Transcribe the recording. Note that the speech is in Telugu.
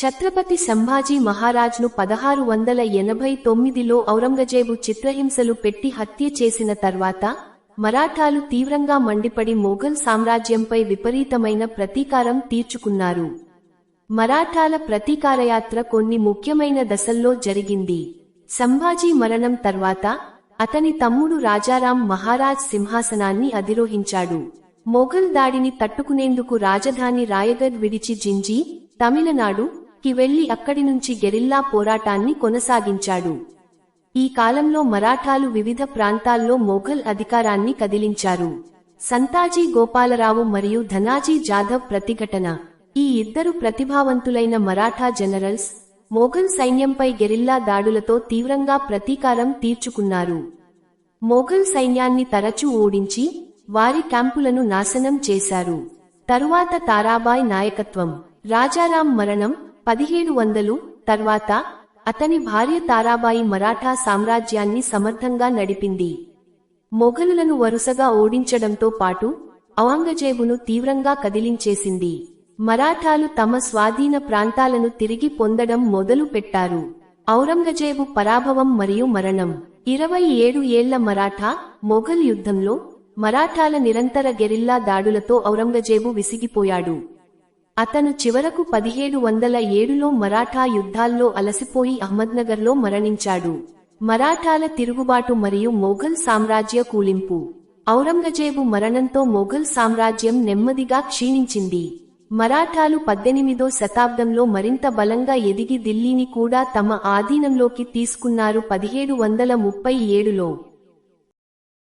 ఛత్రపతి సంభాజీ మహారాజ్ను పదహారు వందల ఎనభై తొమ్మిదిలో ఔరంగజేబు చిత్రహింసలు పెట్టి హత్య చేసిన తర్వాత మరాఠాలు తీవ్రంగా మండిపడి మొఘల్ సామ్రాజ్యంపై విపరీతమైన ప్రతీకారం తీర్చుకున్నారు. మరాఠాల ప్రతీకారయాత్ర కొన్ని ముఖ్యమైన దశల్లో జరిగింది. సంభాజీ మరణం తర్వాత అతని తమ్ముడు రాజారాం మహారాజ్ సింహాసనాన్ని అధిరోహించాడు. మొఘల్ దాడిని తట్టుకునేందుకు రాజధాని రాయగఢ్ విడిచి జింజీ తమిళనాడు కి వెళ్ళి అక్కడి నుంచి గెరిల్లా పోరాటాన్ని కొనసాగించాడు. ఈ కాలంలో మరాఠాలు వివిధ ప్రాంతాల్లో మొఘల్ అధికారాన్ని కదిలించారు. సంతాజీ గోపాలరావు మరియు ధనాజీ జాధవ్ ప్రతిఘటన. ఈ ఇద్దరు ప్రతిభావంతులైన మరాఠా జనరల్స్ మొఘల్ సైన్యంపై గెరిల్లా దాడులతో తీవ్రంగా ప్రతీకారం తీర్చుకున్నారు. మొఘల్ సైన్యాన్ని తరచూ ఓడించి వారి క్యాంపులను నాశనం చేశారు. తరువాత తారాబాయ్ నాయకత్వం రాజారాం మరణం పదిహేడు వందలు తర్వాత అతని భార్య తారాబాయి మరాఠా సామ్రాజ్యాన్ని సమర్థంగా నడిపింది. మొఘలులను వరుసగా ఓడించడంతో పాటు ఔరంగజేబును తీవ్రంగా కదిలించేసింది. మరాఠాలు తమ స్వాధీన ప్రాంతాలను తిరిగి పొందడం మొదలు పెట్టారు. ఔరంగజేబు పరాభవం మరియు మరణం. ఇరవై ఏడు ఏళ్ళ మరాఠా మొఘల్ యుద్ధంలో మరాఠాల నిరంతర గెరిల్లా దాడులతో ఔరంగజేబు విసిగిపోయాడు. అతను చివరకు పదిహేడు వందల ఏడులో మరాఠా యుద్ధాల్లో అలసిపోయి అహ్మద్నగర్లో మరణించాడు. మరాఠాల తిరుగుబాటు మరియు మొఘల్ సామ్రాజ్య కూలింపు. ఔరంగజేబు మరణంతో మొఘల్ సామ్రాజ్యం నెమ్మదిగా క్షీణించింది. మరాఠాలు పద్దెనిమిదో శతాబ్దంలో మరింత బలంగా ఎదిగి ఢిల్లీని కూడా తమ ఆధీనంలోకి తీసుకున్నారు పదిహేడు వందల ముప్పై ఏడులో.